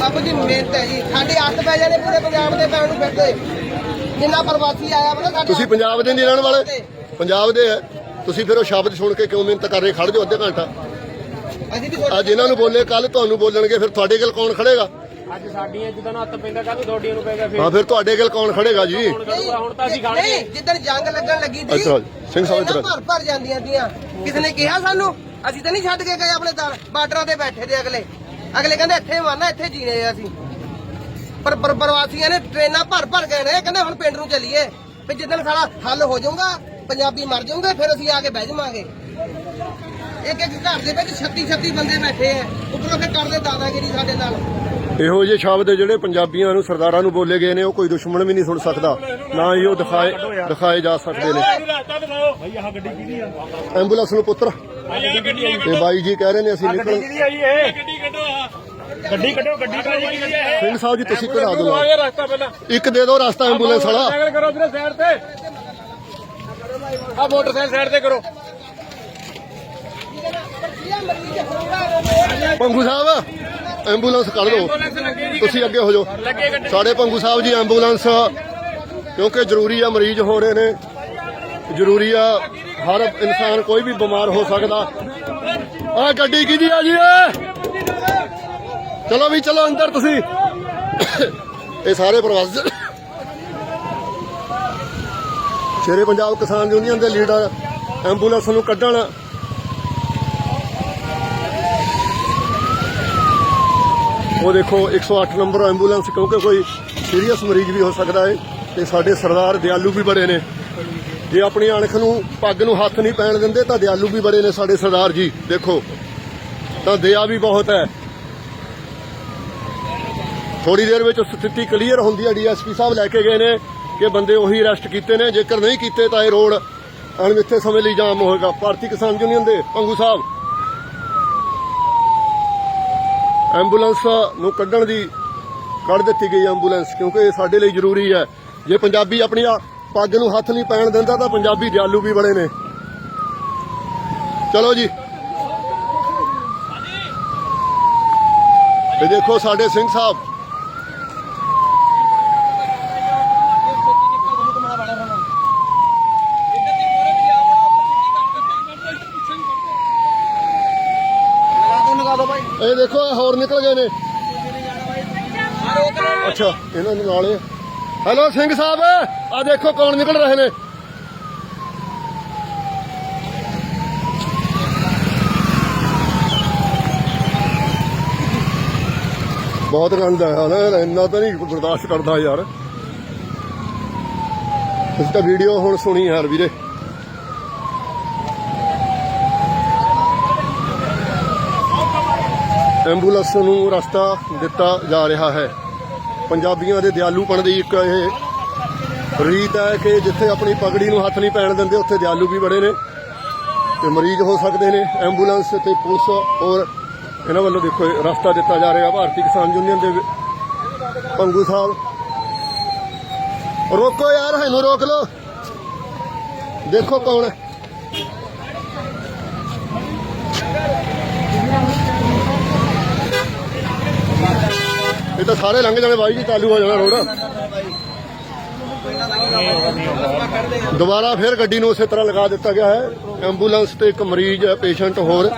ਬਾਬੂ ਜੀ ਮਿਹਨਤ ਹੈ ਜੀ। ਸਾਡੇ ਹੱਥ ਪੈ ਜਾਣੇ ਪੂਰੇ ਪੰਜਾਬ ਦੇ ਪੈਣ ਨੂੰ ਫਿਰਦੇ। ਜਿੰਨਾ ਪ੍ਰਵਾਸੀ ਆਇਆ ਨਾ ਸਾਡੇ ਤੁਸੀਂ ਪੰਜਾਬ ਦੇ ਨਹੀਂ ਰਹਿਣ ਵਾਲੇ। ਪੰਜਾਬ ਦੇ ਹੈ। ਤੁਸੀਂ ਫਿਰ ਉਹ ਸ਼ਬਦ ਸੁਣ ਕੇ ਕਿਉਂ ਮਿਹਨਤ ਕਰ ਰਹੇ? ਖੜ ਜਾਓ ਅੱਧੇ ਘੰਟਾ। ਅੱਜ ਇਹਨਾਂ ਨੂੰ ਬੋਲੇ ਕੱਲ ਤੁਹਾਨੂੰ ਬੋਲਣਗੇ ਫਿਰ ਤੁਹਾਡੇ ਕੋਲ ਕੌਣ ਖੜੇਗਾ? ਅੱਜ ਸਾਡੀਆਂ ਜਿੱਦਾਂ ਹੱਥ ਪੈਂਦਾ ਕੱਲ ਤੁਹਾਡੀਆਂ ਨੂੰ ਪੈਗਾ ਹਾਂ ਫਿਰ ਤੁਹਾਡੇ ਕੋਲ ਕੌਣ ਖੜੇਗਾ ਜੀ? ਹੁਣ ਤਾਂ ਅਸੀਂ ਖੜ ਗਏ। ਨਹੀਂ ਜਿੱਦਣ ਜੰਗ ਲੱਗਣ ਲੱਗੀ ਸੀ ਅੱਛਾ, ਸਿੰਘ ਸਾਹਿਬ। ਭਰ ਭਰ ਜਾਂਦੀਆਂ ਦੀਆਂ ਕਿਸੇ ਨੇ ਕਿਹਾ ਸਾਨੂੰ? ਅਸੀਂ ਤਾਂ ਨਹੀਂ ਛੱਡ ਕੇ ਗਏ ਆਪਣੇ ਦਰ ਬਾਰਡਰਾਂ ਤੇ ਬੈਠੇ ਦੇ ਅਗਲੇ। ਅਗਲੇ ਕਹਿੰਦੇ ਇੱਥੇ ਮਰਨਾ ਇੱਥੇ ਜੀਣੇ ਆ ਅਸੀਂ। ਪਰ ਪਰ ਪ੍ਰਵਾਸੀਆਂ ਨੇ ਟ੍ਰੇਨਾਂ ਭਰ ਭਰ ਗਏ ਨੇ ਕਹਿੰਦੇ ਹੁਣ ਪਿੰਡ ਨੂੰ ਚੱਲੀਏ। ਵੀ ਜਿੱਦਣ ਸਾਡਾ ਹੱਲ ਹੋ ਜਾਊਗਾ ਪੰਜਾਬੀ ਮਰ ਜਾਊਗੇ ਫਿਰ ਅਸੀਂ ਆ ਕੇ ਬਹਿ ਜਾਵਾਂਗੇ ਇੱਕ ਇੱਕ ਘਰ ਦੇ ਵਿੱਚ 36 36 ਬੰਦੇ ਬੈਠੇ ਆ। ਉੱਪਰੋਂ ਫਿਰ ਕਰਦੇ ਦਾਦਾਗਿਰੀ ਸਾਡੇ ਨਾਲ। ਇਹੋ ਜਿਹੇ ਸ਼ਬਦ ਜਿਹੜੇ ਪੰਜਾਬੀਆਂ ਨੂੰ ਸਰਦਾਰਾਂ ਨੂੰ ਬੋਲੇ ਗਏ ਨੇ ਉਹ ਕੋਈ ਦੁਸ਼ਮਣ ਵੀ ਨਹੀਂ ਸੁਣ ਸਕਦਾ। ਨਾ ਹੀ ਉਹ ਦਿਖਾਏ ਦਿਖਾਏ ਜਾ ਸਕਦੇ ਨੇ। ਐਂਬੂਲੈਂਸ ਨੂੰ ਪੁੱਤਰ। ਤੇ ਬਾਈ ਜੀ ਕਹਿ ਰਹੇ ਨੇ ਅਸੀਂ ਨਿਕਲ ਗੱਡੀ ਕੱਢੋ ਗੱਡੀ ਕੱਢੋ ਗੱਡੀ ਸਿੰਘ ਸਾਹਿਬ ਜੀ ਤੁਸੀਂ ਕਢਾ ਦਿਓ ਰਸਤਾ ਪਹਿਲਾਂ ਇੱਕ ਦੇ ਦਿਓ ਰਸਤਾ ਐਂਬੂਲੈਂਸ ਵਾਲਾ। ਸਾਈਕਲ ਕਰੋ ਵੀਰੇ ਸਾਈਡ ਤੇ। ਆ ਮੋਟਰਸਾਈਕਲ ਸਾਈਡ ਤੇ ਕਰੋ। ਪੰਗੂ ਸਾਹਿਬ ਐਂਬੂਲੈਂਸ ਕੱਢ ਜੀ ਤੁਸੀਂ ਅੱਗੇ ਹੋ ਜਾਓ। ਸਾਡੇ ਪੰਗੂ ਸਾਹਿਬ ਜੀ ਐਂਬੂਲੈਂਸ ਕਿਉਂਕਿ ਜ਼ਰੂਰੀ ਆ ਮਰੀਜ਼ ਹੋ ਰਹੇ ਨੇ। ਜ਼ਰੂਰੀ ਆ ਹਰ ਇਨਸਾਨ ਕੋਈ ਵੀ ਬਿਮਾਰ ਹੋ ਸਕਦਾ। ਆ ਗੱਡੀ ਕਿਹਦੀ ਆ ਜੀ ਚਲੋ ਵੀ ਚਲੋ ਅੰਦਰ ਤੁਸੀਂ। ਇਹ ਸਾਰੇ ਪ੍ਰਵਾਸੀ ਸ਼ੇਰੇ ਪੰਜਾਬ ਕਿਸਾਨ ਯੂਨੀਅਨ ਦੇ ਲੀਡਰ, ਐਂਬੂਲੈਂਸ ਨੂੰ ਕੱਢਣ। ਉਹ ਦੇਖੋ 108 ਨੰਬਰ ਐਂਬੂਲੈਂਸ, ਕਿਉਂਕਿ ਕੋਈ ਸੀਰੀਅਸ ਮਰੀਜ਼ ਵੀ ਹੋ ਸਕਦਾ ਹੈ ਤੇ ਸਾਡੇ ਸਰਦਾਰ ਦਿਆਲੂ ਵੀ ਬੜੇ ਨੇ। ਜੇ ਆਪਣੀ ਅਣਖ ਨੂੰ ਪੱਗ ਨੂੰ ਹੱਥ ਨਹੀਂ ਪੈਣ ਦਿੰਦੇ, ਤਾਂ ਦਿਆਲੂ ਵੀ ਬੜੇ ਨੇ ਸਾਡੇ ਸਰਦਾਰ ਜੀ। ਦੇਖੋ, ਤਾਂ ਦਇਆ ਵੀ ਬਹੁਤ ਹੈ। ਥੋੜੀ ਦੇਰ ਵਿੱਚ ਸਥਿਤੀ ਕਲੀਅਰ ਹੁੰਦੀ ਹੈ, ਡੀਐਸਪੀ ਸਾਹਿਬ ਲੈ ਕੇ ਗਏ ਨੇ ਕਿ ਬੰਦੇ ਉਹੀ ਅਰੈਸਟ ਕੀਤੇ ਨੇ। ਜੇਕਰ ਨਹੀਂ ਕੀਤੇ, ਤਾਂ ਇਹ ਰੋਡ ਅਣਮਿੱਥੇ ਸਮੇਂ ਲਈ ਜਾਮ ਹੋਏਗਾ। ਭਾਰਤੀ ਕਿਸਾਨ ਯੂਨੀਅਨ ਦੇ ਪੰਗੂ ਸਾਹਿਬ, ਐਂਬੂਲੈਂਸ ਨੂੰ ਕੱਢਣ ਦੀ ਕੱਢ ਦਿੱਤੀ ਗਈ ਐਂਬੂਲੈਂਸ, ਕਿਉਂਕਿ ਇਹ ਸਾਡੇ ਲਈ ਜ਼ਰੂਰੀ ਹੈ। ਜੇ ਪੰਜਾਬੀ ਆਪਣੀ ਪੱਗ ਨੂੰ ਹੱਥ ਨਹੀਂ ਪੈਣ ਦਿੰਦਾ ਤਾਂ ਪੰਜਾਬੀ ਦਿਆਲੂ ਵੀ ਬਣੇ ਨੇ। ਚਲੋ ਜੀ। ਇਹ ਦੇਖੋ ਸਾਡੇ ਸਿੰਘ ਸਾਹਿਬ। ਇਹ ਦੇਖੋ, ਇਹ ਹੋਰ ਨਿਕਲ ਗਏ ਨੇ। ਅੱਛਾ, ਇਹਨਾਂ ਦੇ ਨਾਲੇ ਹੈਲੋ, ਸਿੰਘ ਸਾਹਿਬ, ਆ ਦੇਖੋ ਕੌਣ ਨਿਕਲ ਰਹੇ ਨੇ। ਬਹੁਤ ਗੰਦ ਹੈ ਨਾ ਇੰਨਾ ਤਾਂ ਨਹੀਂ ਬਰਦਾਸ਼ਤ ਕਰਦਾ ਯਾਰ। ਤੁਸੀਂ ਤਾਂ ਵੀਡੀਓ ਹੁਣ ਸੁਣੀ ਯਾਰ ਵੀਰੇ। ਐਂਬੂਲੈਂਸ ਨੂੰ ਰਸਤਾ ਦਿੱਤਾ ਜਾ ਰਿਹਾ ਹੈ। ਪੰਜਾਬੀਆਂ ਦੇ ਦਿਆਲੂਪਣ ਦੀ ਇੱਕ ਇਹ ਰੀਤ ਹੈ ਕਿ ਜਿੱਥੇ ਆਪਣੀ ਪਗੜੀ ਨੂੰ ਹੱਥ ਨਹੀਂ ਪੈਣ ਦਿੰਦੇ, ਉੱਥੇ ਦਿਆਲੂ ਵੀ ਬੜੇ ਨੇ ਤੇ ਮਰੀਜ਼ ਹੋ ਸਕਦੇ ਨੇ, ਐਂਬੂਲੈਂਸ ਤੇ ਪੁਲਿਸ ਔਰ ਇਹਨਾਂ ਵੱਲੋਂ ਦੇਖੋ ਰਸਤਾ ਦਿੱਤਾ ਜਾ ਰਿਹਾ ਭਾਰਤੀ ਕਿਸਾਨ ਯੂਨੀਅਨ ਦੇ ਪੰਗੂ ਸਾਹਿਬ। ਰੋਕੋ ਯਾਰ, ਇਹਨੂੰ ਰੋਕ ਲਓ। ਦੇਖੋ ਕੌਣ ਹੈ ਇਹ ਤਾਂ ਸਾਰੇ ਲੰਘ ਜਾਣੇ, ਬਾਈ ਜੀ, ਚਾਲੂ ਹੋ ਜਾਣਾ ਰੋਡ। ਦੁਬਾਰਾ ਫਿਰ ਗੱਡੀ ਨੂੰ ਉਸੇ ਤਰ੍ਹਾਂ ਲਗਾ ਦਿੱਤਾ ਗਿਆ ਹੈ। ਐਂਬੂਲੈਂਸ ਤੇ ਇੱਕ ਮਰੀਜ਼ ਹੈ ਪੇਸ਼ੈਂਟ ਹੋਰ।